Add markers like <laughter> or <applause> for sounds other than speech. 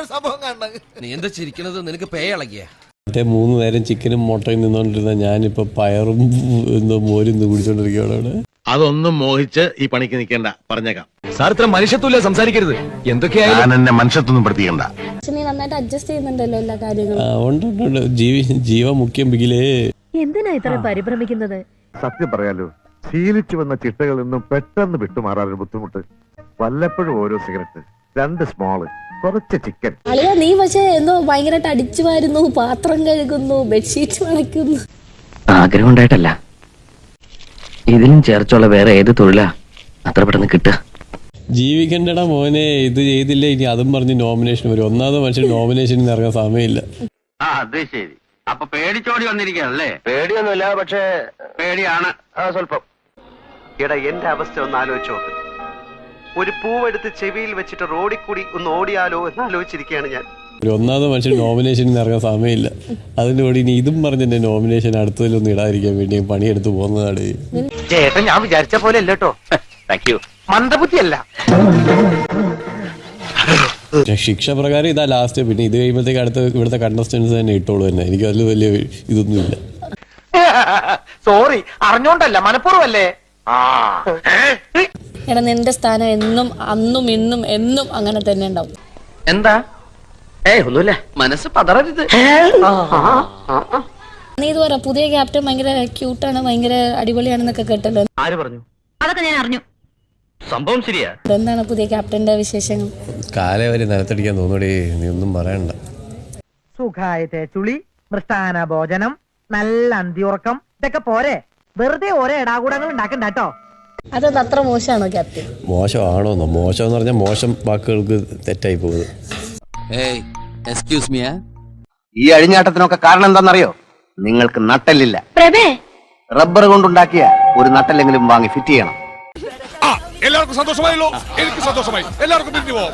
ഒരു സംഭവം കാണുന്നത്. നീ എന്താ ചിരിക്കണത്? നിനക്ക് പേ ഇളകിയ. മറ്റേ മൂന്ന് നേരം ചിക്കനും മുട്ടയും നിന്നോണ്ടിരുന്ന ഞാനിപ്പോ പയറും എന്തോ മോരും കുടിച്ചോണ്ടിരിക്കുകയാണ് അവിടെ. അതൊന്നും മോഹിച്ച് ഈ പണിക്ക് നിൽക്കേണ്ട. പറഞ്ഞേക്കാം. സാർ ഇത്ര മനുഷ്യത്വമില്ല സംസാരിക്കരുത്. എന്തൊക്കെയായാലും ഞാൻ എന്നെ മനുഷ്യത്വം പഠിപ്പിക്കണ്ട നീ നന്നായിട്ട് അഡ്ജസ്റ്റ് ചെയ്യുന്നുണ്ടല്ലോ എല്ലാ കാര്യങ്ങളും. ഉണ്ട് ഉണ്ട്, ഉണ്ട്. ജീവി ജീവ മുഖ്യം ബിഗിലേ എന്തിനാ ഇത്ര പരിഭ്രമിക്കുന്നത്? സത്യം പറയാലോ ശീലിച്ചു വന്ന ചിട്ടകളിൽ നിന്നും പെട്ടെന്ന് വിട്ടുമാറാൻ ബുദ്ധിമുട്ട്. വല്ലപ്പോഴും ഓരോ സിഗരറ്റ്. രണ്ട് സ്മോൾ കുറച്ച് ചിക്കൻ അളിയ നീ പക്ഷേ എന്തോ ഭയങ്കരമായിട്ട് അടിച്ചു വരുന്നു പാത്രം കഴുകുന്നു ബെഡ്ഷീറ്റ് വളയ്ക്കുന്നു ആഗ്രഹം ഉണ്ടായിട്ടല്ല. ഇതിനും ചേർച്ചുള്ള വേറെ ഏത് തൊഴിലാ? അത്ര പെട്ടെന്ന് കിട്ടുക. ജീവിക്കണ്ടടാ മോനെ ഇത് ചെയ്തില്ല? ഇനി അതും പറഞ്ഞ് നോമിനേഷൻ വരും. ഒന്നാമത് മനുഷ്യൻ നോമിനേഷൻ ഇറങ്ങാൻ സമയമില്ല. ആ അത് ശരി. അപ്പൊ പേടിച്ചോടി വന്നിരിക്കല്ലേ പേടിയൊന്നുമില്ല പക്ഷേ പേടിയാണ്. സ്വല്പം. എടാ എന്റെ അവസ്ഥ ഒന്ന് ആലോചിച്ചു നോക്ക്. ഒരു പൂവെടുത്ത് ചെവിയിൽ വെച്ചിട്ട് റോഡിൽ കൂടി ഒന്ന് ഓടിയാലോ എന്ന് ആലോചിച്ചിരിക്കുകയാണ് ഞാൻ. ഒരു ഒന്നാമത് മനുഷ്യൻ നോമിനേഷനിൽ ഇറങ്ങാൻ സമയമില്ല. അതിന്റെ കൂടി ഇനി ഇതും പറഞ്ഞ എന്നെ നോമിനേഷൻ അടുത്തതിലൊന്നും ഇടാതിരിക്കാൻ വേണ്ടി പണിയെടുത്ത് പോകുന്നതാണ്. ചേട്ടൻ ഞാൻ വിചാരിച്ച പോലെ അല്ല കേട്ടോ. താങ്ക് യു മന്ദബുദ്ധിയല്ല. ശിക്ഷ പ്രകാരം ഇതാ ലാസ്റ്റ് പിന്നെ ഇത് കഴിയുമ്പോഴത്തേക്ക് അടുത്ത ഇവിടുത്തെ കണ്ടസ്റ്റൻസ് തന്നെ ഇട്ടോളൂ തന്നെ എനിക്ക് അതിൽ വലിയ ഇതൊന്നുമില്ല സോറി <laughs> അറിഞ്ഞോണ്ടല്ല. മനഃപൂർവല്ലേ എടാ നിന്റെ സ്ഥാനം എന്നും അന്നും ഇന്നും എന്നും അങ്ങനെ തന്നെ ഉണ്ടാവും. എന്താ? ഏയ് ഒന്നുമില്ല. മനസ്സ് പതറരുത്. നീ ഇത് പറ പുതിയ ക്യാപ്റ്റൻ ഭയങ്കര ക്യൂട്ടാണ് ഭയങ്കര അടിപൊളിയാണെന്നൊക്കെ കേട്ടല്ലോ. ആര് പറഞ്ഞു? അതൊക്കെ ഞാൻ അറിഞ്ഞു. സംഭവം ശരിയാ. എന്താണ് പുതിയ ക്യാപ്റ്റന്റെ വിശേഷങ്ങൾ? കാലേ വരെ നിലത്തടിക്കാൻ തോന്നൂടി നീ ഒന്നും പറയണ്ട. സുഖായ തേച്ചുളി മൃഷ്ടാന ഭോജനം നല്ല അന്തിയുറക്കം ഇതൊക്കെ പോരെ. വെറുതെ ഓരോ ഇടാകൂടങ്ങൾ ഉണ്ടാക്കണ്ട കേട്ടോ. അതെന്ത് അത്ര മോശമാണോ ക്യാപ്റ്റൻ? മോശമാണോന്നോ മോശം എന്ന് പറഞ്ഞാൽ മോശം വാക്കുകൾക്ക് തെറ്റായി പോകുന്നത്. എക്സ്ക്യൂസ് മീ ഈ അഴിഞ്ഞാട്ടത്തിനൊക്കെ കാരണം എന്താണെന്നറിയോ? നിങ്ങൾക്ക് നട്ടല്ലില്ല. പ്രഭേ! റബ്ബർ കൊണ്ടുണ്ടാക്കിയ ഒരു നട്ടല്ലെങ്കിലും വാങ്ങി ഫിറ്റ് ചെയ്യണം. എല്ലാവർക്കും സന്തോഷമായല്ലോ. എനിക്ക് സന്തോഷമായി. എല്ലാവർക്കും പിരിഞ്ഞു പോവാം.